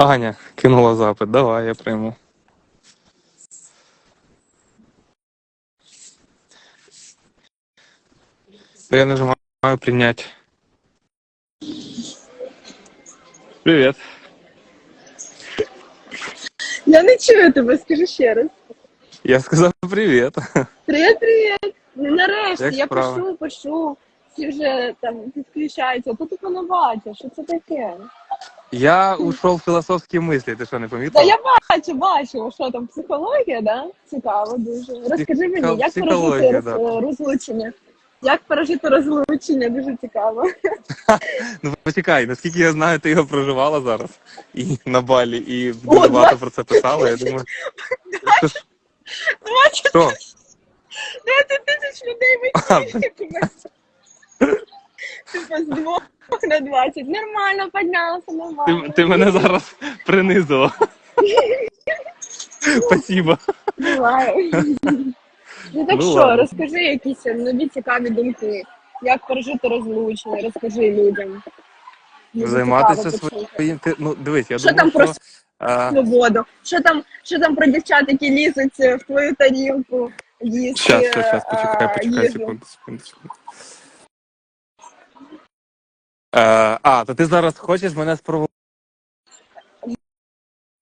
Аня кинула запит. Давай, я прийму. Я нажимаю принять. Привет. Я не чую тебе, скажи ще раз. Я сказав привіт. Привіт, привіт. Ну нарешті, Як я справи? пишу, пишу. Всі вже там підключаються. Тут не бачу, що це таке. Я ушел в філософські мислі, ти що не Та помітила? я бачу, бачу, що там психологія, да? Цікаво дуже. Розкажи мені, як психологія, пережити да. розлучення? Як пережити розлучення, дуже цікаво. Ну почекай, наскільки я знаю, ти його проживала зараз і на балі, і О, дуже багато про це писала. Я думаю, що, ж- що? 20 тисяч людей А, в ефірі. Типа з двох на 20. Нормально піднявся, нормально. Ти, ти мене зараз принизила. Спасибо. Буває. Ну так Ну, що, розкажи якісь нові цікаві думки. Як пережити розлучення, розкажи людям. Дуже Займатися цікаво своїм. Ти, ну дивись, я Що думаю, там що. а, Свободу. Що там, що там про дівчат, які лізуть в твою тарілку, їсти Щас, щас, щас, а, почекай, почекай, їжу? секунду, секунду, секунду. Е, а, то ти зараз хочеш мене спровокувати.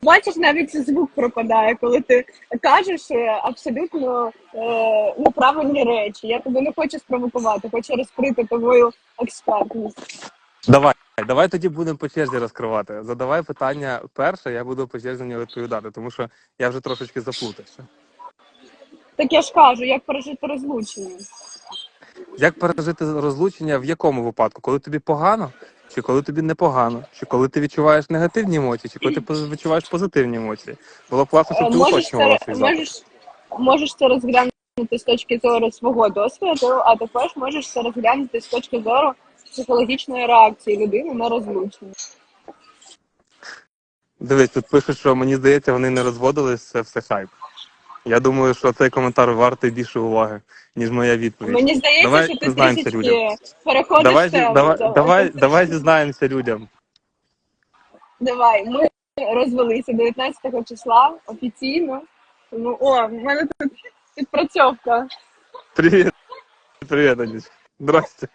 Бачиш, навіть звук пропадає, коли ти кажеш е, абсолютно е, неправильні речі. Я тебе не хочу спровокувати, хочу розкрити твою експертність. Давай, давай тоді будемо по черзі розкривати. Задавай питання перше, я буду по черзі на нього відповідати, тому що я вже трошечки заплутався. Так я ж кажу, як пережити розлучення. Як пережити розлучення в якому випадку? Коли тобі погано, чи коли тобі непогано, чи коли ти відчуваєш негативні емоції, чи коли ти відчуваєш позитивні емоції? Було б класно, щоб ти уточнювала свій запит. можеш, можеш це розглянути з точки зору свого досвіду, а також можеш це розглянути з точки зору психологічної реакції людини на розлучення. Дивись, тут пишуть, що мені здається, вони не розводились, це все хайп. Я думаю, що цей коментар вартий більше уваги, ніж моя відповідь. Мені здається, Давай що ти трішечки переходиш Давай, тему. давай, Давай. давай, давай зізнаємося людям. Давай, ми розвелися 19 числа офіційно. Тому о, в мене тут підпрацьовка. Привіт. Привіт, Анічка. Здрасте.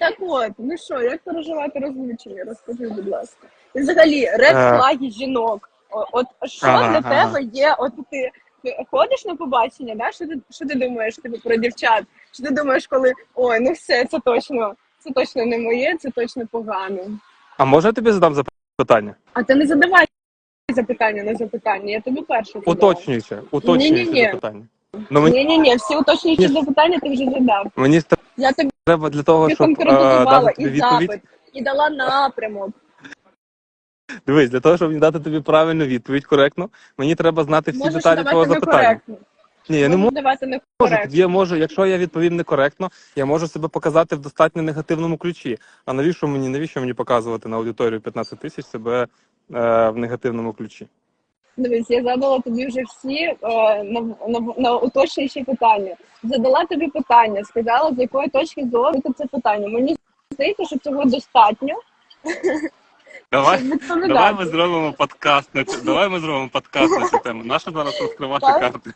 Так от, ну що, як переживати розлучення? Розкажи, будь ласка. І взагалі, ред Е. флаги жінок. От що Ага, для ага. тебе є? От ти, ходиш на побачення, да? що, ти, що ти думаєш типу, про дівчат? Що ти думаєш, коли ой, ну все, це точно, це точно не моє, це точно погано. А може я тобі задам запитання? А ти не задавай запитання на запитання, я тобі перше задала. Уточнююче, уточнююче запитання. Ну мені, Ні, ні, ні, всі уточнюючі запитання ти вже задав. мені Я тобі треба для того, щоб е, конкретизувала і запит, і дала напрямок. Дивись, для того, щоб мені дати тобі правильну відповідь коректно, мені треба знати всі Можеш деталі твого давати запитання. некоректно. Ні, я не Можеш можу. давати некоректно. я можу, якщо я відповім некоректно, я можу себе показати в достатньо негативному ключі. А навіщо мені навіщо мені показувати на аудиторію 15 тисяч себе е, в негативному ключі? Дивись, я задала тобі вже всі е, на, на, на уточнюючі питання. Задала тобі питання, сказала, з якої точки зору ти це питання. Мені здається, що цього достатньо. Давай, давай ми зробимо подкаст на цю. Давай ми зробимо подкаст на цю тему. Нащо зараз розкривати карти?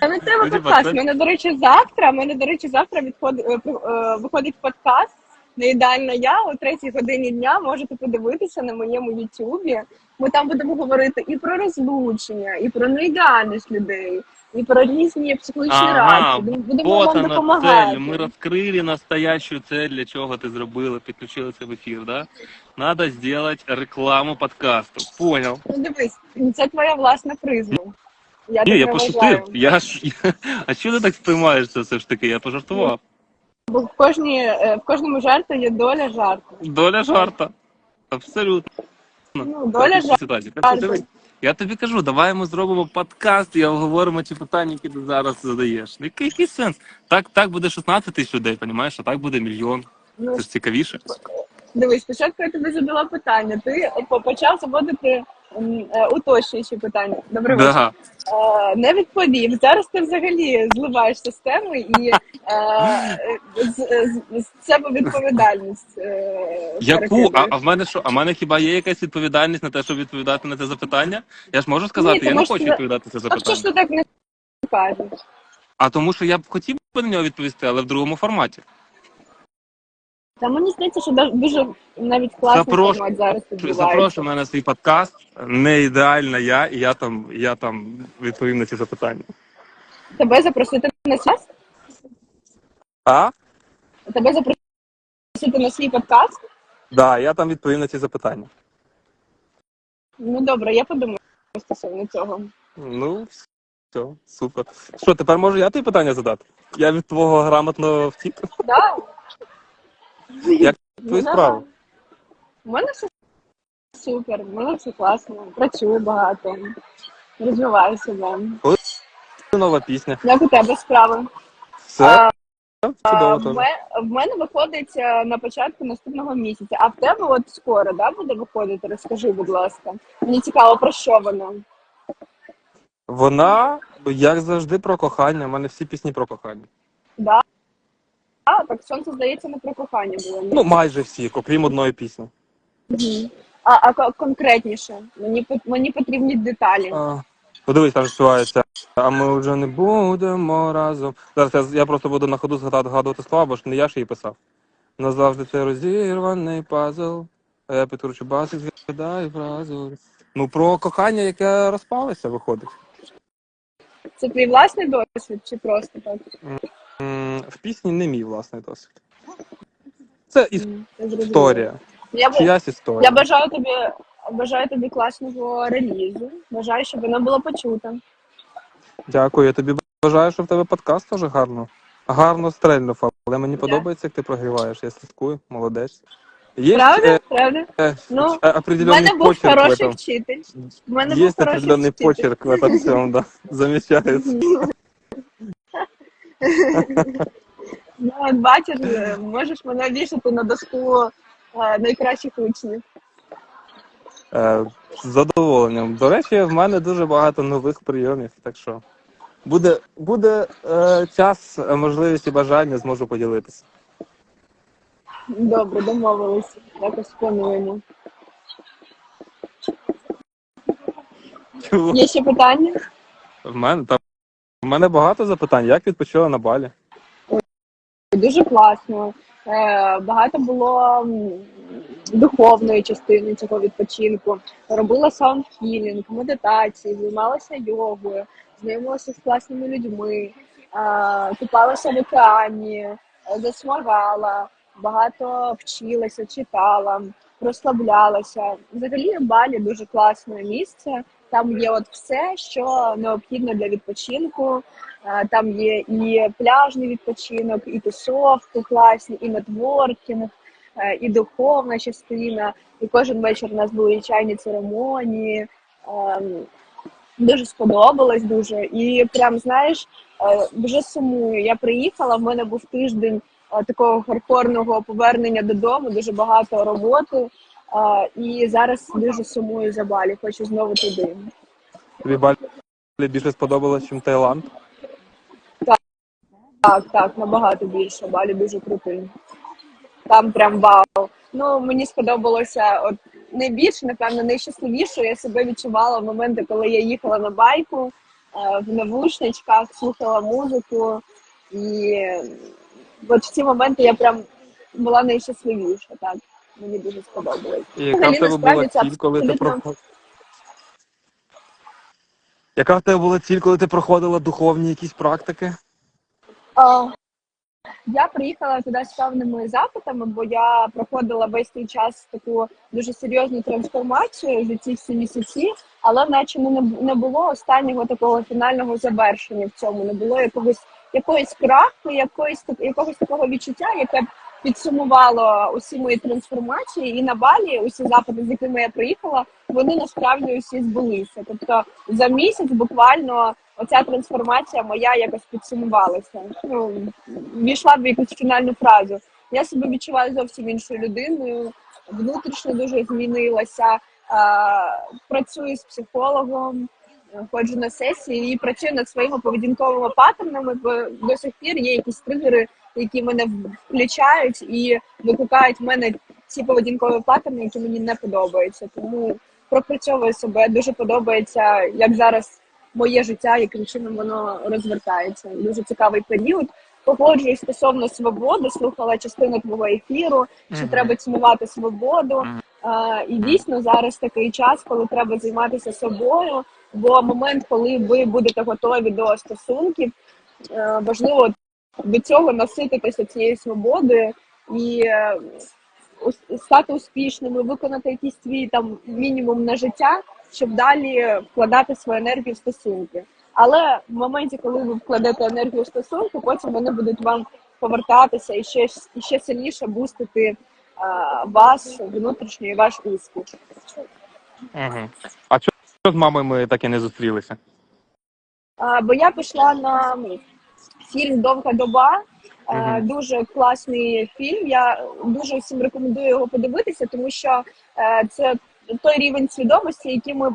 Та не треба подкаст. У мене, до речі, завтра. Мене, до речі, завтра відход, е, е, виходить подкаст. Не ідеальна я о третій годині дня можете подивитися на моєму Ютубі. Ми там будемо говорити і про розлучення, і про неідеальність людей, і про різні психологічні Ага, реакції. Будемо Вот вам допомагати. цель. Мы раскрыли настоящую цель, для чого ти зробила, підключила це в ефір, да? Надо сделать рекламу подкасту. Понял. Ну дивись, це твоя власна призма. Я Ні, я пошутив. Я ж а чого ти так сприймаєш це все ж таки? Я пожартував. Бо в кожній е, в кожному жарту є доля жарту. Доля жарта. Абсолютно. Ну, доля що жарту. Я тобі кажу, давай ми зробимо подкаст і обговоримо ті питання, які ти зараз задаєш. Ну, Який, який сенс? Так, так буде 16 тисяч людей, розумієш, а так буде мільйон. Ну, Це ж цікавіше. Дивись, спочатку я тобі задала питання. Ти почав заводити М, е, Уточнюючі питання. Добре. Да. Е, Не відповів. Зараз ти взагалі зливаєш систему і е, з, з, з себе відповідальність. е, Яку? А, а в мене що? А в мене хіба є якась відповідальність на те, щоб відповідати на це запитання? Я ж можу сказати, Ні, я не хочу це- відповідати на це А що ж запитання. ти так не кажеш? А тому, що я б хотів би на нього відповісти, але в другому форматі. Та мені здається, що дуже навіть класний Запрошую. формат зараз відбувається. Запрошую мене на свій подкаст. Не ідеальна я, і я там, я там відповім на ці запитання. Тебе запросити на свій А? Тебе запросити на свій подкаст? Да, я там відповім на ці запитання. Ну добре, я подумаю стосовно цього. Ну, все, супер. Що, тепер можу я тобі питання задати? Я від твого грамотно втік. Да? Як твої справи? У мене все супер, у мене все класно, працюю багато, розвиваю себе. Нова пісня. Як у тебе справи? Все А, чудово в, теж. в мене виходить е, на початку наступного місяця, а в тебе от скоро да, буде виходити? Розкажи, будь ласка. Мені цікаво, про що воно. Вона, як завжди, про кохання. У мене всі пісні про кохання. Да? А, так сонце здається не про кохання було. ні? Ну, майже всі, окрім одної пісні. Мгм. А, а ко- конкретніше, мені пот- мені потрібні деталі. А, Подивись, там співається. А ми вже не будемо разом. Зараз я, я просто буду на ходу згадати згадувати слова, бо ж не я ж її писав. Назавжди це розірваний пазл. А я підкручу басик, згадаю фразу. Ну, про кохання, яке розпалося, виходить. Це твій власний досвід чи просто так? М, В пісні не мій власний досвід. Це М, я зрозуміла. історія. Я, б- Чиясь я історія. бажаю тобі бажаю тобі класного релізу. Бажаю, щоб воно було почуто. Дякую. Я тобі бажаю, що в тебе подкаст теж гарно. Гарно стрельнув, але мені Дякую. подобається, як ти прогріваєш. Я слідкую, молодець. Є Правда? Правда? э, Ну, э, У определенный мене був почерк в хороший этом. вчитель. В мене Есть був хороший определенный вчитель. почерк в этом всем, да. Замечается. Ну, от бачиш, можеш мене вішати на доску е, найкращих учнів. Е, З задоволенням. До речі, в мене дуже багато нових прийомів, так що буде, буде е, час, е, можливість і бажання, зможу поділитися. Добре, домовилися. Якось плануємо. Чого? Є ще питання? В мене та в мене багато запитань. Як відпочила на балі? Дуже класно. Е, Багато було духовної частини цього відпочинку. Робила саундхілінг, медитації, займалася йогою, знайомилася з класними людьми, е, купалася в океані, засмагала, багато вчилася, читала, розслаблялася. Взагалі Балі дуже класне місце. Там є от все, що необхідно для відпочинку. Е, Там є і пляжний відпочинок, і тусовки класні, і нетворкінг, е, і духовна частина. І кожен вечір у нас були чайні церемонії. Ем, Дуже сподобалось дуже. І прям знаєш, е, вже сумую. Я приїхала. В мене був тиждень такого хардкорного повернення додому, дуже багато роботи. І зараз дуже сумую за Балі. Хочу знову туди. Тобі балі більше сподобалось, ніж Таїланд? Так, так, набагато більше. Балі дуже крутий. Там прям вау. Ну, мені сподобалося от найбільше, напевно, найщасливіше я себе відчувала в моменти, коли я їхала на байку е, в навушничках, слухала музику. І от в ці моменти я прям була найщасливіша. Так, мені дуже сподобалось. І яка в тебе була ціль, коли ти проходила? Яка в тебе була ціль, коли ти проходила духовні якісь практики? А, Я приїхала туди з певними запитами, бо я проходила весь цей час таку дуже серйозну трансформацію за ці всі місяці, але наче не, не було останнього такого фінального завершення в цьому. Не було якогось якоїсь краху, якоїсь якогось такого відчуття, яке б підсумувало усі мої трансформації. І на балі усі запити, з якими я приїхала, вони насправді усі збулися. Тобто за місяць буквально оця трансформація моя якось підсумувалася. Ну, війшла в якусь фінальну фразу. Я себе відчуваю зовсім іншою людиною, внутрішньо дуже змінилася. працюю з психологом, ходжу на сесії і працюю над своїми поведінковими паттернами, бо до сих пір є якісь тригери, які мене включають і викликають в мене ці поведінкові паттерни, які мені не подобаються. Тому пропрацьовую себе. Дуже подобається, як зараз моє життя, яким чином воно розвертається. Дуже цікавий період. Погоджуюсь стосовно свободи, слухала частину твого ефіру, що Мгм. треба цінувати свободу. Мгм. А, і дійсно зараз такий час, коли треба займатися собою. Бо момент, коли ви будете готові до стосунків, е, важливо до цього насититися цією свободою і е, стати успішними, виконати якийсь свій там мінімум на життя, щоб далі вкладати свою енергію в стосунки. Але в моменті, коли ви вкладете енергію в стосунки, потім вони будуть вам повертатися і ще і ще сильніше бустити е, вас внутрішній ваш успіх. Угу. А чого з мамою ми так і не зустрілися? А, бо я пішла на фільм Довга доба. Мгм. Дуже класний фільм. Я дуже всім рекомендую його подивитися, тому що е, це той рівень свідомості, який ми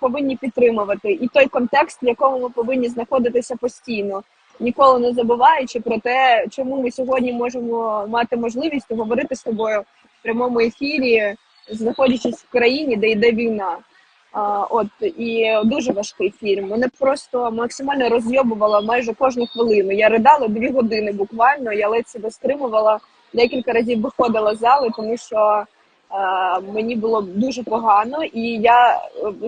повинні підтримувати, і той контекст, в якому ми повинні знаходитися постійно, ніколи не забуваючи про те, чому ми сьогодні можемо мати можливість говорити з тобою в прямому ефірі, знаходячись в країні, де йде війна. От і дуже важкий фільм. Мене просто максимально розйобувало майже кожну хвилину. Я ридала дві години буквально. Я ледь себе стримувала. Декілька разів виходила з зали, тому що е, мені було дуже погано, і я е,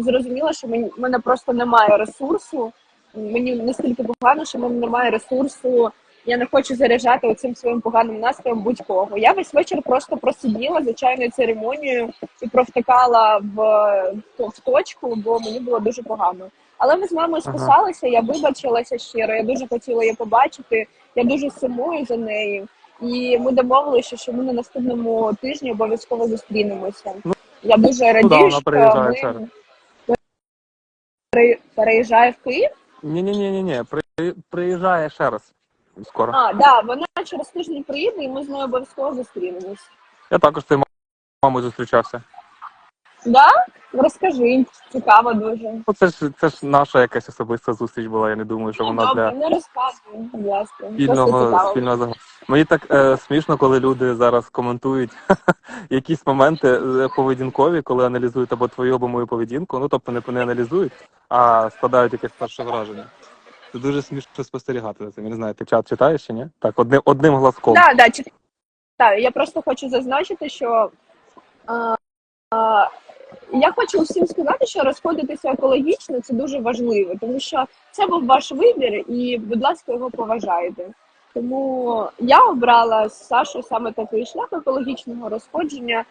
зрозуміла, що мені мене просто немає ресурсу. Мені настільки погано, що мене немає ресурсу. Я не хочу заряджати оцим своїм поганим настроєм будь-кого. Я весь вечір просто просиділа за чайною церемонією і провтикала в, в точку, бо мені було дуже погано. Але ми з мамою списалися, я вибачилася щиро, я дуже хотіла її побачити, я дуже сумую за нею. І ми домовилися, що ми на наступному тижні обов'язково зустрінемося. Я дуже радію, Ну. що ми переїжджає в Київ. Ні, ні, ні, ні, ні. При, приїжджає ще раз. Скоро. А, да, вона через тиждень приїде, і ми з нею обов'язково зустрінемось. Я також з цією мамою зустрічався. Да? Розкажи, цікаво дуже. Ну, це ж це ж наша якась особиста зустріч була. Я не думаю, що Ну, вона добре, для не розказуй, будь ласка. Просто спільного цікаво. спільного загалу. Мені так е, смішно, коли люди зараз коментують якісь моменти е, поведінкові, коли аналізують або твою, або мою поведінку. Ну тобто не, не аналізують, а складають якесь перше враження. Це дуже смішно спостерігати за цим. Я не знаю, ти чат читаєш чи ні? Так, одним одним глазком. Да, да, читаю. Я просто хочу зазначити, що а, а, я хочу усім сказати, що розходитися екологічно це дуже важливо, тому що це був ваш вибір, і, будь ласка, його поважайте. Тому я обрала з Сашою саме такий шлях екологічного розходження.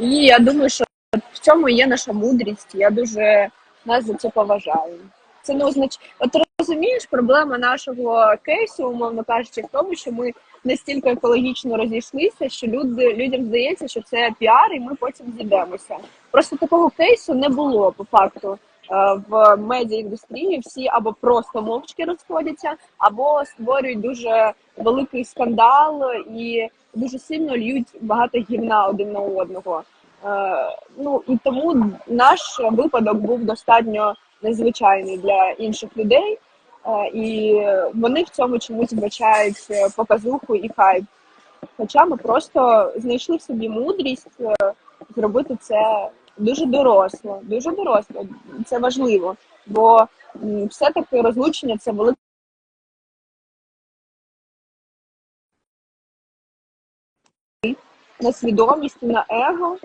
І я думаю, що в цьому є наша мудрість. Я дуже нас за це поважаю. Це не означає. От розумієш, проблема нашого кейсу, умовно кажучи, в тому, що ми настільки екологічно розійшлися, що люди людям здається, що це піар, і ми потім зійдемося. Просто такого кейсу не було по факту. Е, В медіаіндустрії всі або просто мовчки розходяться, або створюють дуже великий скандал і дуже сильно льють багато гівна один на одного. Е, Ну і тому наш випадок був достатньо незвичайний для інших людей, Е, і вони в цьому чомусь вбачають е, показуху і хайп. Хоча ми просто знайшли в собі мудрість е, зробити це дуже доросло, дуже доросло. Це важливо, бо все-таки розлучення це велика на свідомість на его,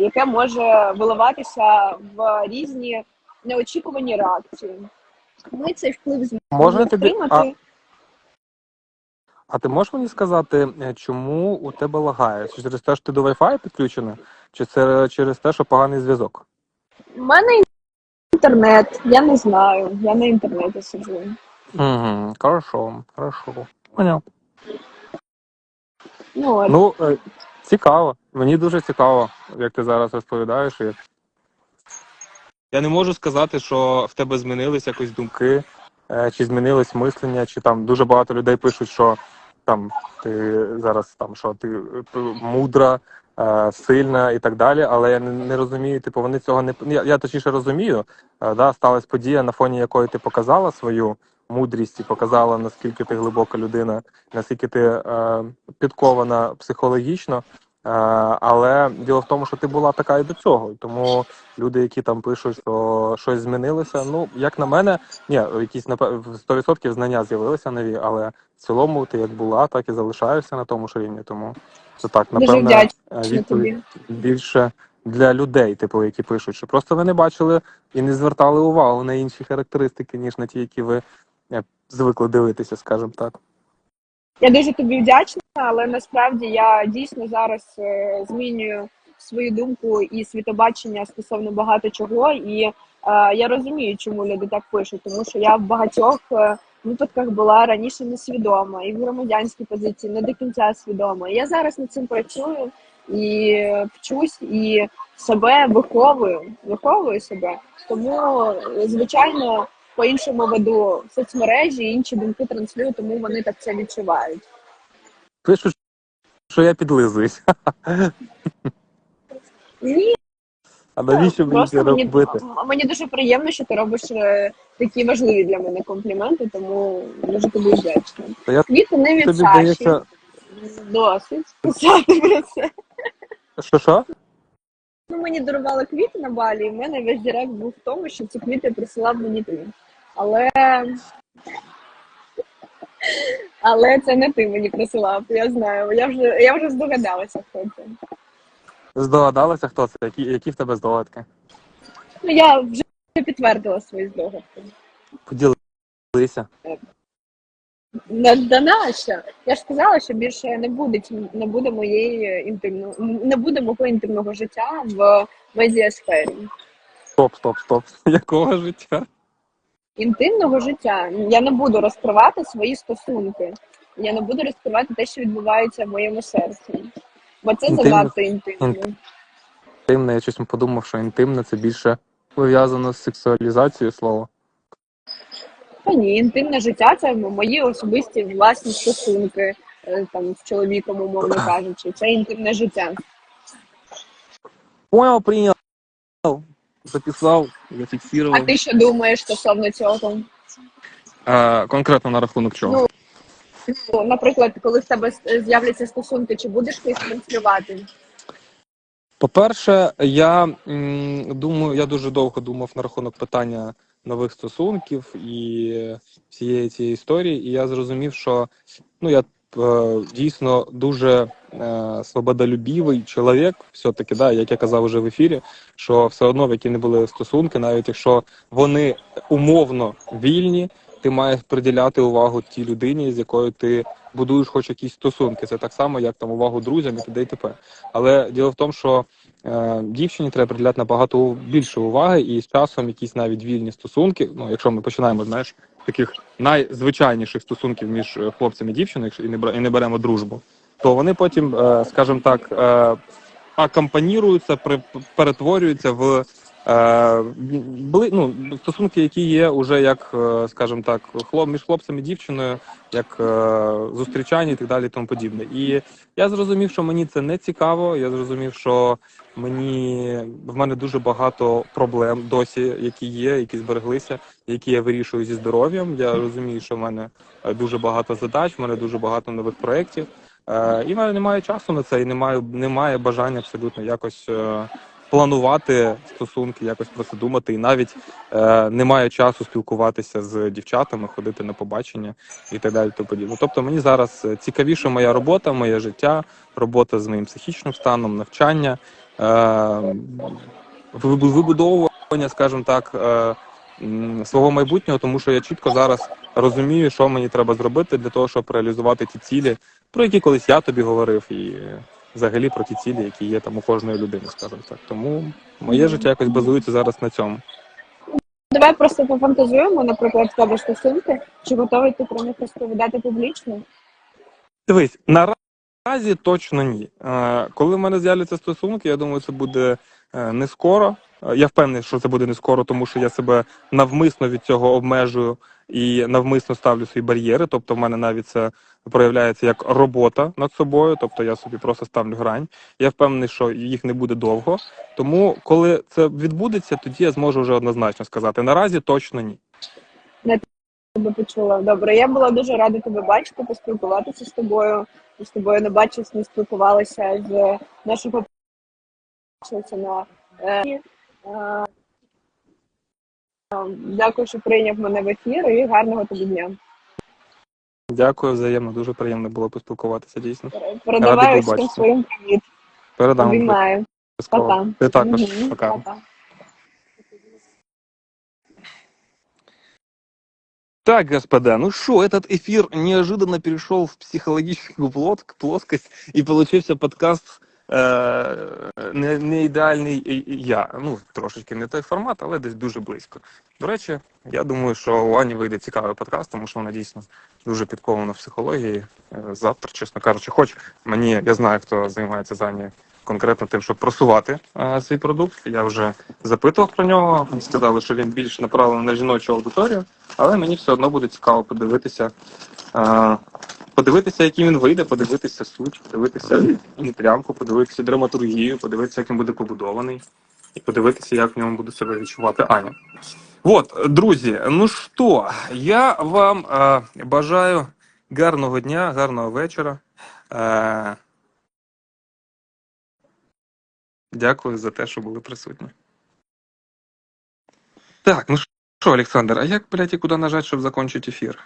яке може виливатися в різні неочікувані реакції. Ми цей вплив зможемо Можна тобі-. А ти можеш мені сказати, е, чому у тебе лагає? Чи через те, що ти до Wi-Fi підключена, чи це через те, що поганий зв'язок? У мене інтернет, я не знаю. Я на інтернеті сиджу. Угу, хорошо, хорошо. Поняв. Ну. Ну, е, цікаво. Мені дуже цікаво, як ти зараз розповідаєш. Я не можу сказати, що в тебе змінились якось думки, е, чи змінилось мислення, чи там дуже багато людей пишуть, що там ти зараз там що ти е, мудра, е, сильна і так далі. Але я не, розумію, типу, вони цього не я, я точніше розумію. Да, сталася подія, на фоні якої ти показала свою мудрість і показала, наскільки ти глибока людина, наскільки ти підкована психологічно. Е, але діло в тому, що ти була така і до цього. Тому люди, які там пишуть, що щось змінилося, ну як на мене, ні, якісь напев- 100% знання з'явилися нові, але в цілому ти як була, так і залишаєшся на тому ж рівні. Тому це так, вдячна е, відповідь більше для людей, типу, які пишуть, що просто ви не бачили і не звертали увагу на інші характеристики, ніж на ті, які ви е, звикли дивитися, скажімо так. Я дуже тобі вдячна, але насправді я дійсно зараз е, змінюю свою думку і світобачення стосовно багато чого. І е, я розумію, чому люди так пишуть, тому що я в багатьох е, випадках була раніше несвідома, і в громадянській позиції не до кінця свідома. Я зараз над цим працюю і вчусь і себе виховую, виховую себе. Тому, е, звичайно, по-іншому веду соцмережі, інші думки транслюю, тому вони так це відчувають. Пишуть, що я підлизуюсь. Ні, А навіщо мені це робити? мені дуже приємно, що ти робиш е, такі важливі для мене компліменти, тому дуже тобі вдячна. Я Квіти не від Тобі Саші. здається, Досить писати про це. що що? Ну, мені дарували квіти на балі, і в мене весь директ був в тому, що ці квіти присилав мені ти. Але. Але це не ти мені присилав, я знаю. Я вже, я вже здогадалася, хто це. Здогадалася, хто це? Які, які в тебе здогадки? Ну, я вже підтвердила свої здогадки. Поділися. На да нащо? Я ж сказала, що більше не буде не буде моєї інтимного не буде мого інтимного життя в медіасфері. Стоп, стоп, стоп. Якого життя? Інтимного життя я не буду розкривати свої стосунки. Я не буду розкривати те, що відбувається в моєму серці. Бо це Інтимно- занадто інтимно. Інтимне, я щось подумав, що інтимне це більше пов'язано з сексуалізацією слова. Та ні, інтимне життя це мої особисті власні стосунки е, там з чоловіком, умовно кажучи. Це інтимне життя. Понял, прийняв. Записав, А ти що думаєш стосовно цього? Е, конкретно на рахунок чого? Ну, Ну, наприклад, коли в тебе з'являться стосунки, чи будеш ти транслювати? По-перше, я думаю, я дуже довго думав на рахунок питання нових стосунків і всієї цієї історії, і я зрозумів, що ну я е, дійсно дуже е, свободолюбівий чоловік, все-таки, да, як я казав уже в ефірі, що все одно, в які не були стосунки, навіть якщо вони умовно вільні, ти маєш приділяти увагу тій людині, з якою ти будуєш хоч якісь стосунки. Це так само, як там увагу друзям і т.д. і т.п. Але діло в тому, що е, дівчині треба приділяти набагато більше уваги, і з часом якісь навіть вільні стосунки. Ну, якщо ми починаємо, знаєш, таких найзвичайніших стосунків між е, хлопцем і дівчиною, якщо і не і не беремо дружбу, то вони потім, е, скажімо так, е, акомпаніруються, перетворюються в. Е, ну стосунки, які є уже як, скажімо так, хлоп між хлопцем і дівчиною, як зустрічання і так далі, і тому подібне. І я зрозумів, що мені це не цікаво. Я зрозумів, що мені в мене дуже багато проблем досі, які є, які збереглися, які я вирішую зі здоров'ям. Я розумію, що в мене дуже багато задач, в мене дуже багато нових проєктів. Е, і в мене немає часу на це, і немає, немає бажання абсолютно якось. е, Планувати стосунки, якось про це думати, і навіть е, немає часу спілкуватися з дівчатами, ходити на побачення і так далі. Подібне. Тобто мені зараз цікавіше моя робота, моє життя, робота з моїм психічним станом, навчання, вибудовування, скажімо так, свого майбутнього, тому що я чітко зараз розумію, що мені треба зробити для того, щоб реалізувати ті цілі, про які колись я тобі говорив, і взагалі про ті цілі, які є там у кожної людини, скажімо так. Тому моє життя якось базується зараз на цьому. Давай просто пофантазуємо, наприклад, в тебе стосунки, чи готовий ти про них розповідати публічно? Дивись, наразі точно ні. Е, Коли в мене з'являться стосунки, я думаю, це буде е, не скоро. Е, Я впевнений, що це буде не скоро, тому що я себе навмисно від цього обмежую і навмисно ставлю свої бар'єри. Тобто, в мене навіть це проявляється як робота над собою, тобто я собі просто ставлю грань. Я впевнений, що їх не буде довго. Тому, коли це відбудеться, тоді я зможу вже однозначно сказати. Наразі точно ні. тебе почула. Добре, я була дуже рада тебе бачити, поспілкуватися з тобою. З тобою не бачились, не спілкувалися з нашого на е, е, Дякую, що прийняв мене в ефір і гарного тобі дня. Дякую, взаємно, дуже приємно було поспілкуватися. Дійсно. Передаваю Радий всім побачити. своїм привіт. Передам Обіймаю. обов'язково. Пока. Ти також. Мгм. Пока. Пока. Так, господа, ну что, этот эфир неожиданно перешел в психологическую плот- плоскость и получился подкаст е, не, не ідеальний я. Ну, трошечки не той формат, але десь дуже близько. До речі, я думаю, що у Ані вийде цікавий подкаст, тому що вона дійсно дуже підкована в психології. Е, Завтра, чесно кажучи, хоч мені я знаю, хто займається з Ані конкретно тим, щоб просувати е, свій продукт. Я вже запитував про нього. Сказали, що він більш направлений на жіночу аудиторію, але мені все одно буде цікаво подивитися. е, Подивитися, який він вийде, подивитися суть, подивитися прямку, подивитися драматургію, подивитися, як він буде побудований, і подивитися, як в ньому буде себе відчувати Аня. От, друзі, ну що, я вам е, бажаю гарного дня, гарного вечора. Е, дякую за те, що були присутні. Так, ну що, Олександр, а як, блядь, і куди нажати, щоб закінчити ефір?